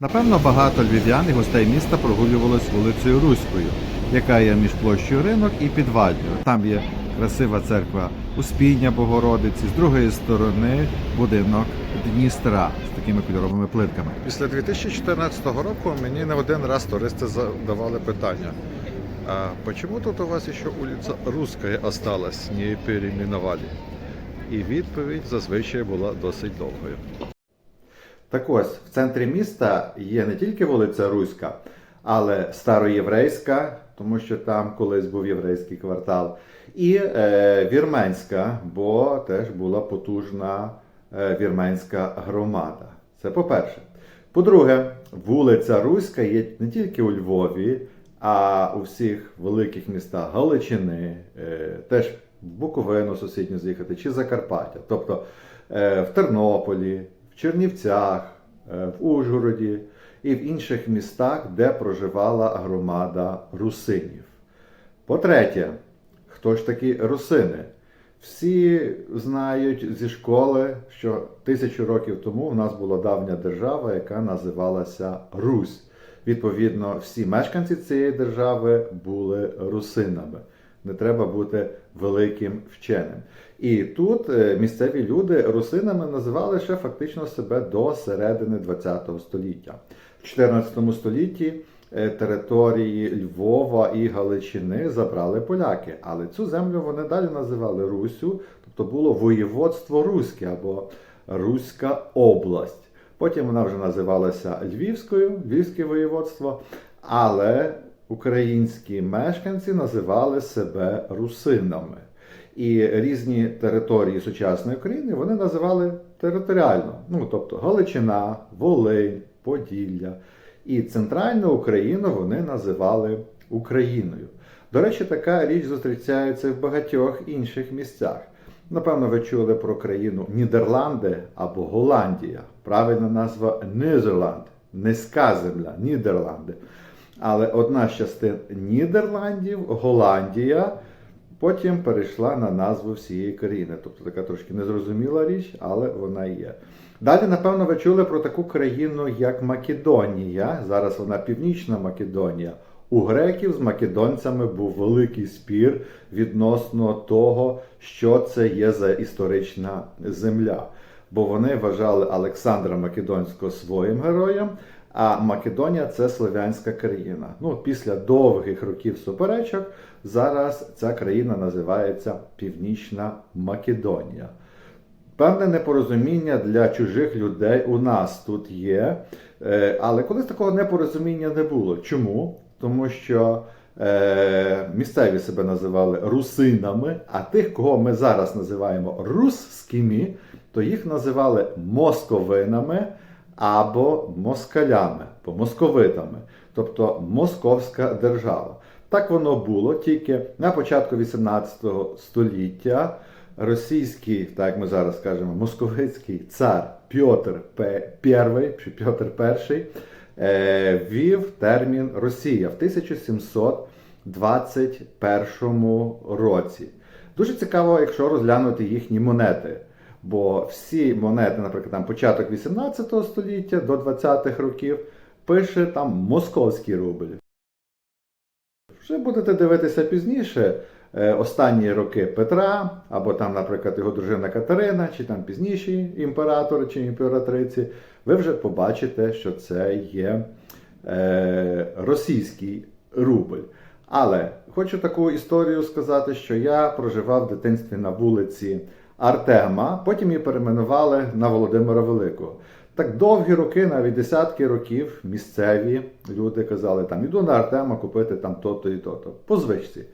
Напевно, багато львів'ян і гостей міста прогулювалось вулицею Руською, яка є між площею ринок і підвальною. Там є красива церква Успіння Богородиці, з другої сторони будинок Дністра з такими кольоровими плитками. Після 2014 року мені не один раз туристи задавали питання. А чому тут у вас ще вулиця Руська осталась, не перейменували? І відповідь зазвичай була досить довгою. Так ось, в центрі міста є не тільки вулиця Руська, але староєврейська, тому що там колись був єврейський квартал, і е, вірменська, бо теж була потужна е, вірменська громада. Це по-перше. По-друге, вулиця Руська є не тільки у Львові, а у всіх великих містах Галичини, е, теж в Буковину сусідню з'їхати, чи Закарпаття. Тобто е, в Тернополі, в Чернівцях, е, в Ужгороді і в інших містах, де проживала громада русинів. По-третє, хто ж такі русини? Всі знають зі школи, що тисячу років тому в нас була давня держава, яка називалася Русь. Відповідно, всі мешканці цієї держави були русинами. Не треба бути великим вченим. І тут е, місцеві люди русинами називали ще фактично себе до середини ХХ століття. В 14 столітті е, території Львова і Галичини забрали поляки, але цю землю вони далі називали Русю, тобто було воєводство Руське або Руська область. Потім вона вже називалася Львівською, Львівське воєводство, але українські мешканці називали себе русинами. І різні території сучасної України вони називали територіально. Ну, тобто Галичина, Волинь, Поділля. І центральну Україну вони називали Україною. До речі, така річ зустрічається в багатьох інших місцях. Напевно, ви чули про країну Нідерланди або Голландія. Правильна назва Нізерланд, низька земля, Нідерланди. Але одна з частин Нідерландів, Голландія, потім перейшла на назву всієї країни. Тобто така трошки незрозуміла річ, але вона є. Далі, напевно, ви чули про таку країну, як Македонія. Зараз вона Північна Македонія. У греків з македонцями був великий спір відносно того, що це є за історична земля. Бо вони вважали Олександра Македонського своїм героєм, а Македонія це слов'янська країна. Ну, після довгих років суперечок зараз ця країна називається Північна Македонія. Певне непорозуміння для чужих людей у нас тут є, е, але колись такого непорозуміння не було. Чому? Тому що е, місцеві себе називали русинами, а тих, кого ми зараз називаємо русскими, то їх називали московинами або москалями, або московитами, тобто Московська держава. Так воно було тільки на початку 18 століття. Російський, так як ми зараз кажемо, московицький цар Пьотр чи Пьотр е, ввів термін Росія в 1721 році. Дуже цікаво, якщо розглянути їхні монети. Бо всі монети, наприклад, там початок 18 століття до 20-х років, пише там московський рубль. Вже будете дивитися пізніше е, останні роки Петра, або там, наприклад, його дружина Катерина, чи там пізніші імператори чи імператриці, ви вже побачите, що це є е, російський рубль. Але хочу таку історію сказати, що я проживав в дитинстві на вулиці Артема, потім її перейменували на Володимира Великого. Так довгі роки, навіть десятки років, місцеві люди казали, там іду на Артема купити там то-то і то-то. По звичці.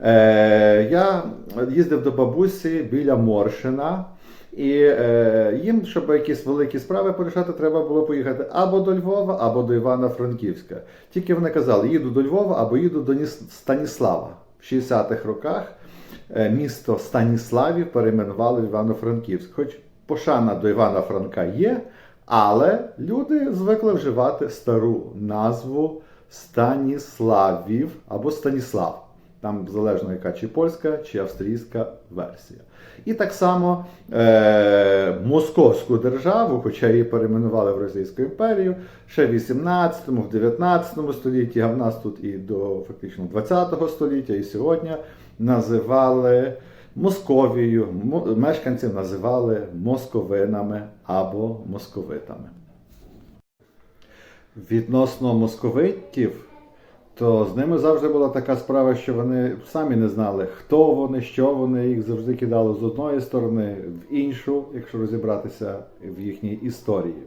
Е, я їздив до бабусі біля Моршина, і е, їм, щоб якісь великі справи порішати, треба було поїхати або до Львова, або до Івано-Франківська. Тільки вони казали, їду до Львова або їду до Станіслава. В 60-х роках е, місто Станіславів перейменували в Івано-Франківськ. Хоч пошана до Івана Франка є, але люди звикли вживати стару назву Станіславів або Станіслав. Там залежно яка чи польська, чи австрійська версія. І так само е, Московську державу, хоча її перейменували в Російську імперію, ще в 18, в 19 столітті, а в нас тут і до фактично 20 століття, і сьогодні називали Московією, мешканців називали московинами або московитами. Відносно московитів, то з ними завжди була така справа, що вони самі не знали, хто вони, що вони, їх завжди кидали з одної сторони в іншу, якщо розібратися в їхній історії.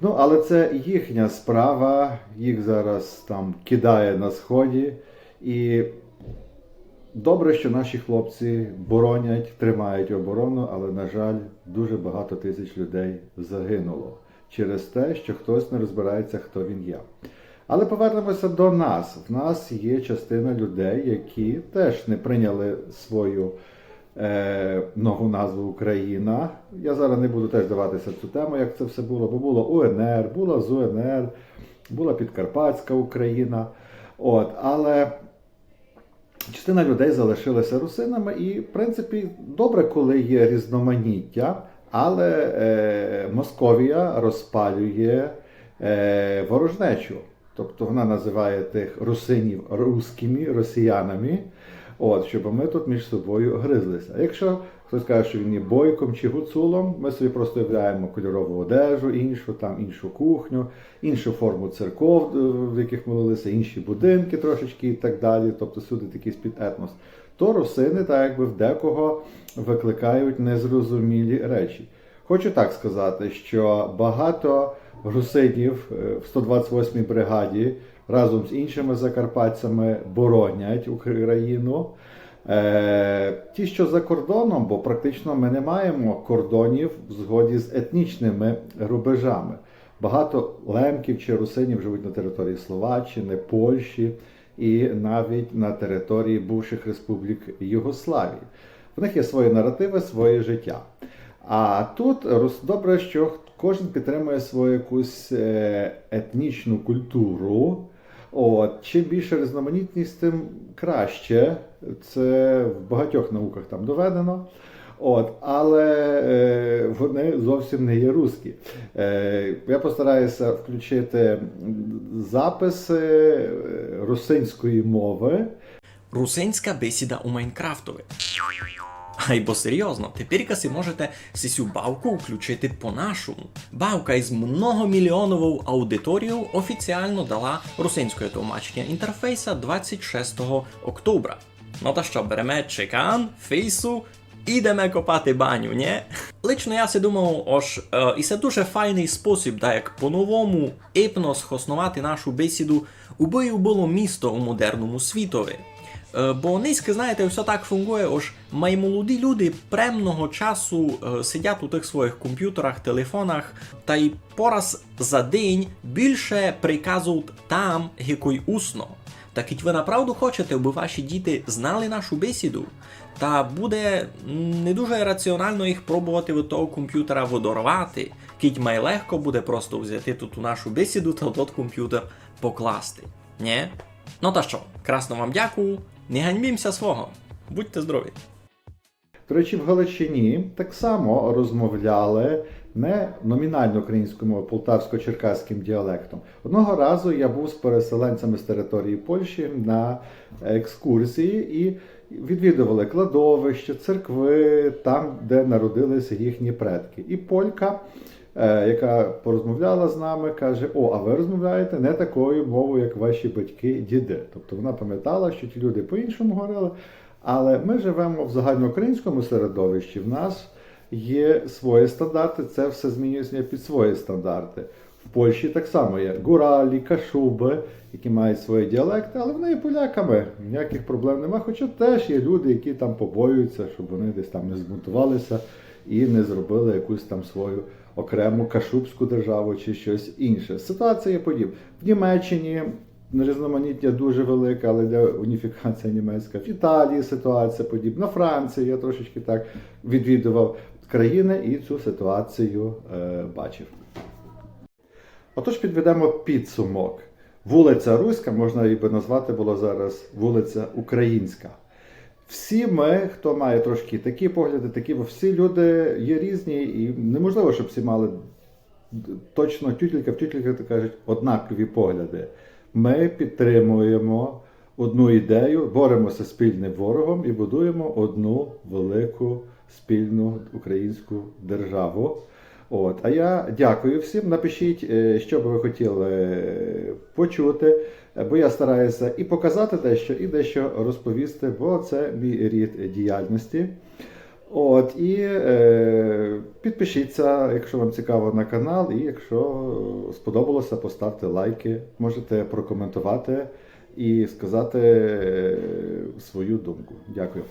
Ну, але це їхня справа, їх зараз там кидає на сході. І добре, що наші хлопці боронять, тримають оборону, але, на жаль, дуже багато тисяч людей загинуло через те, що хтось не розбирається, хто він є. Але повернемося до нас. В нас є частина людей, які теж не прийняли свою е, нову назву Україна. Я зараз не буду теж даватися цю тему, як це все було, бо було УНР, була ЗУНР, була Підкарпатська Україна. От, але частина людей залишилася русинами, і, в принципі, добре, коли є різноманіття, але е, Московія розпалює е, ворожнечу. Тобто вона називає тих русинів русскими, росіянами, от, щоб ми тут між собою гризлися. Якщо хтось каже, що він є бойком чи гуцулом, ми собі просто уявляємо кольорову одежу, іншу, там іншу кухню, іншу форму церков, е, в яких молилися, інші будинки трошечки і так далі. Тобто сюди такий спід етнос. То русини, так якби в декого викликають незрозумілі речі. Хочу так сказати, що багато русинів е, в 128-й бригаді разом з іншими закарпатцями боронять Україну. Е, ті, що за кордоном, бо практично ми не маємо кордонів в згоді з етнічними рубежами. Багато лемків чи русинів живуть на території Словаччини, Польщі і навіть на території бувших республік Югославії. В них є свої наративи, своє життя. А тут добре, що кожен підтримує свою якусь е, етнічну культуру. От, чим більше різноманітність, тим краще. Це в багатьох науках там доведено. От, але е, вони зовсім не є русські. Е, я постараюся включити записи е, русинської мови. Русинська бесіда у Майнкрафтові. Ай, бо серйозно, тепер си можете си цю бавку включити по-нашому. Бавка із многомільйоновою аудиторією офіціально дала русинське тлумачення інтерфейса 26 октября. Ну та що, беремо чекан, фейсу, ідемо копати баню, ні? Лично я си думав, ож, е, і це дуже файний спосіб, да як по-новому епно схоснувати нашу бесіду, убою було місто у модерному світові. Е, Бо низьки, знаєте, все так фунгує, ож маймолоді люди премного часу е, сидять у тих своїх комп'ютерах, телефонах, та й пораз за день більше приказують там, який усно. Так і ви направду хочете, аби ваші діти знали нашу бесіду, та буде не дуже раціонально їх пробувати від того комп'ютера водорвати, кіть май легко буде просто взяти тут нашу бесіду та тот комп'ютер покласти. Нє? Ну та що, красно вам дякую, не ганьбімся свого. Будьте здорові! До речі, в Галичині так само розмовляли не номінально українською мовою, полтавсько-черкаським діалектом. Одного разу я був з переселенцями з території Польщі на екскурсії і відвідували кладовища, церкви, там, де народилися їхні предки. І полька, яка порозмовляла з нами, каже: О, а ви розмовляєте не такою мовою, як ваші батьки, діди. Тобто вона пам'ятала, що ті люди по-іншому говорили. Але ми живемо в загальноукраїнському середовищі. В нас є свої стандарти, це все змінюється під свої стандарти. В Польщі так само є гуралі, кашуби, які мають свої діалекти, але вони є поляками. Ніяких проблем немає. Хоча теж є люди, які там побоюються, щоб вони десь там не збунтувалися і не зробили якусь там свою окрему кашубську державу чи щось інше. Ситуація подібна. В Німеччині різноманіття дуже велике, але для уніфікація німецька. В Італії ситуація подібна. Франції я трошечки так відвідував країни і цю ситуацію е, бачив. Отож, підведемо підсумок. вулиця Руська, можна її би назвати було зараз вулиця Українська. Всі ми, хто має трошки такі погляди, такі, бо всі люди є різні, і неможливо, щоб всі мали точно тютелька в тютелька, так кажуть, однакові погляди. Ми підтримуємо одну ідею, боремося спільним ворогом і будуємо одну велику спільну українську державу. От, а я дякую всім. Напишіть, е, що би ви хотіли почути, бо я стараюся і показати дещо, і дещо розповісти, бо це мій рід діяльності. От, і е, підпишіться, якщо вам цікаво на канал, і якщо сподобалося, поставте лайки, можете прокоментувати і сказати е, свою думку. Дякую.